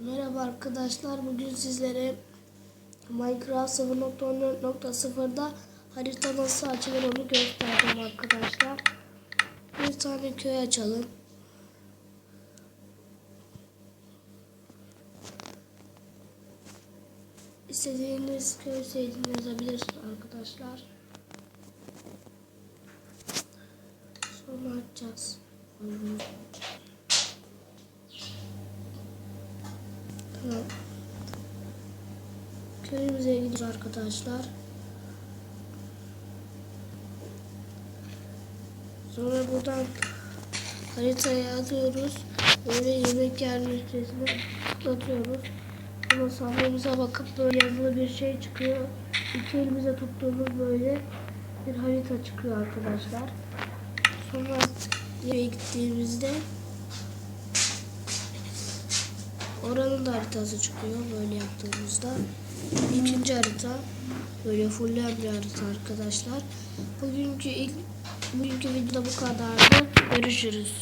Merhaba arkadaşlar. Bugün sizlere Minecraft 0.14.0'da harita nasıl açılır onu göstereceğim arkadaşlar. Bir tane köy açalım. İstediğiniz köy sevdiğini yazabilirsiniz arkadaşlar. Sonra açacağız. Köyümüze gidiyoruz arkadaşlar. Sonra buradan haritaya alıyoruz. Böyle yemek yer listesine tıklatıyoruz. Sonra sahnemimize bakıp böyle yazılı bir şey çıkıyor. İki elimize tuttuğumuz böyle bir harita çıkıyor arkadaşlar. Sonra eve gittiğimizde Oranın da haritası çıkıyor böyle yaptığımızda. İkinci harita böyle fulleyen bir harita arkadaşlar. Bugünkü ilk bugünkü videoda bu kadardı. Görüşürüz.